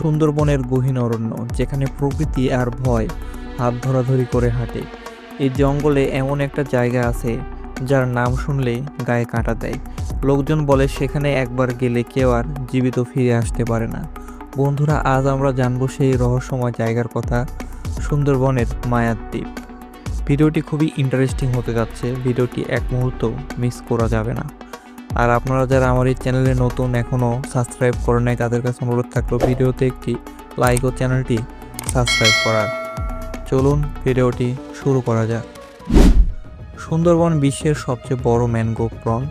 সুন্দরবনের গহীন অরণ্য, যেখানে প্রকৃতি আর ভয় হাত ধরাধরি করে হাঁটে। এই জঙ্গলে এমন একটা জায়গা আছে, যার নাম শুনলে গায়ে কাঁটা দেয়। লোকজন বলে সেখানে একবার গেলে কেউ আর জীবিত ফিরে আসতে পারে না। বন্ধুরা, আজ আমরা জানব সেই রহস্যময় জায়গার কথা, সুন্দরবনের মায়ার দ্বীপ। ভিডিওটি খুবই ইন্টারেস্টিং হতে যাচ্ছে, ভিডিওটি এক মুহূর্ত মিস করা যাবে না। আর আপনারা যারা আমার এই চ্যানেলে নতুন, এখনও সাবস্ক্রাইব করেন নাই, তাদের কাছে অনুরোধ থাকল ভিডিওতে একটি লাইক ও চ্যানেলটি সাবস্ক্রাইব করার। চলুন ভিডিওটি শুরু করা যাক। সুন্দরবন বিশ্বের সবচেয়ে বড় ম্যানগ্রোভ বন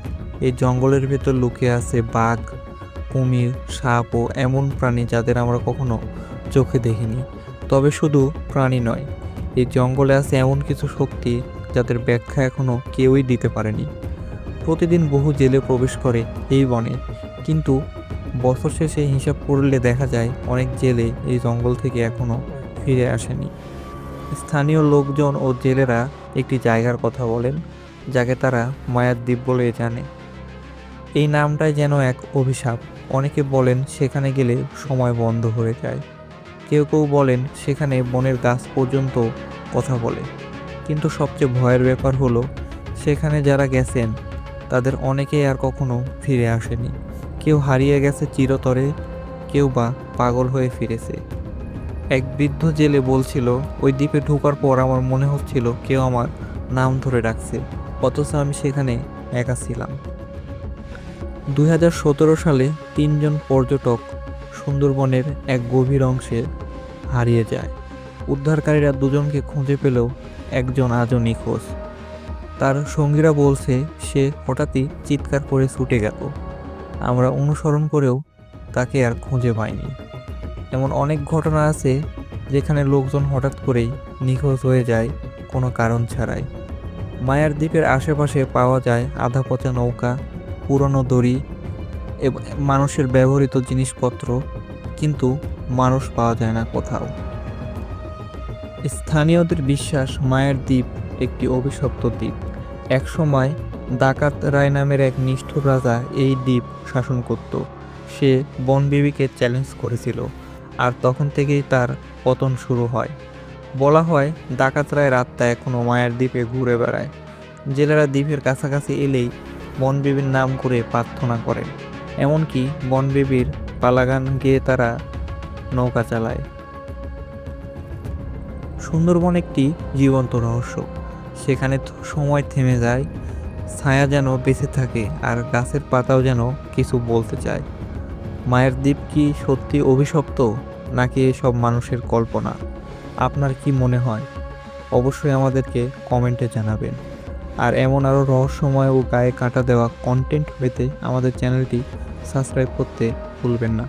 এই জঙ্গলের ভেতর লুকিয়ে আছে বাঘ, কুমির, সাপ ও এমন প্রাণী যাদের আমরা কখনো চোখে দেখিনি। তবে শুধু প্রাণী নয়, এই জঙ্গলে আছে এমন কিছু শক্তি যাদের ব্যাখ্যা এখনও কেউই দিতে পারেনি। প্রতিদিন বহু জেলে প্রবেশ করে এই বনে। কিন্তু বছর শেষে হিসাব করলে দেখা যায় অনেক জেলে এই জঙ্গল থেকে এখনও ফিরে আসেনি। স্থানীয় লোকজন ও জেলেরা একটি জায়গার কথা বলেন, যাকে তারা মায়ার দ্বীপ বলে জানে। এই নামটাই যেন এক অভিশাপ। অনেকে বলেন সেখানে গেলে সময় বন্ধ হয়ে যায়। কেউ কেউ বলেন সেখানে বনের গাছ পর্যন্ত কথা বলে। কিন্তু সবচেয়ে ভয়ের ব্যাপার হলো, সেখানে যারা গেছেন তাদের অনেকেই আর কখনো ফিরে আসেনি। কেউ হারিয়ে গেছে চিরতরে, কেউ বা পাগল হয়ে ফিরেছে। এক বৃদ্ধ জেলে বলছিল, ওই দ্বীপে ঢোকার পর আমার মনে হচ্ছিল কেউ আমার নাম ধরে ডাকছে, অথচ আমি সেখানে একা ছিলাম। দুই হাজার সতেরো সালে তিনজন পর্যটক সুন্দরবনের এক গভীর অংশে হারিয়ে যায়। উদ্ধারকারীরা দুজনকে খুঁজে পেলেও একজন আজও নিখোঁজ। তার সঙ্গীরা বলছে, সে হঠাৎই চিৎকার করে ছুটে গেল। আমরা অনুসরণ করেও তাকে আর খুঁজে পাইনি। এমন অনেক ঘটনা আছে যেখানে লোকজন হঠাৎ করেই নিখোঁজ হয়ে যায় কোনো কারণ ছাড়াই। মায়ার দ্বীপের আশেপাশে পাওয়া যায় আধা পচা নৌকা, পুরনো দড়ি মানুষের ব্যবহৃত জিনিসপত্র, কিন্তু মানুষ পাওয়া যায় না কোথাও। স্থানীয়দের বিশ্বাস মায়ের দ্বীপ একটি অভিশপ্ত দ্বীপ। একসময় ডাকাত রায় নামের এক নিষ্ঠুর রাজা এই দ্বীপ শাসন করত। সে বনবিবিকে চ্যালেঞ্জ করেছিল আর তখন থেকেই তার পতন শুরু হয়। বলা হয়, ডাকাত রায়ের আত্মা এখনও মায়ের দ্বীপে ঘুরে বেড়ায়। জেলেরা দ্বীপের কাছাকাছি এলেই বনবিবির নাম করে প্রার্থনা করে এমনকি বনবিবির পালাগান গেয়ে তারা নৌকা চালায়। সুন্দরবন একটি জীবন্ত রহস্য। সেখানে সময় থেমে যায়, ছায়া যেন বেঁচে থাকে আর গাছের পাতাও যেন কিছু বলতে চায়। মায়ের দ্বীপ কি সত্যি অভিশপ্ত, নাকি এসব মানুষের কল্পনা? আপনার কি মনে হয়? অবশ্যই আমাদেরকে কমেন্টে জানাবেন। আর এমন আরও রহস্যময় ও গায়ে কাটা দেওয়া কন্টেন্ট পেতে আমাদের চ্যানেলটি সাবস্ক্রাইব করতে ভুলবেন না।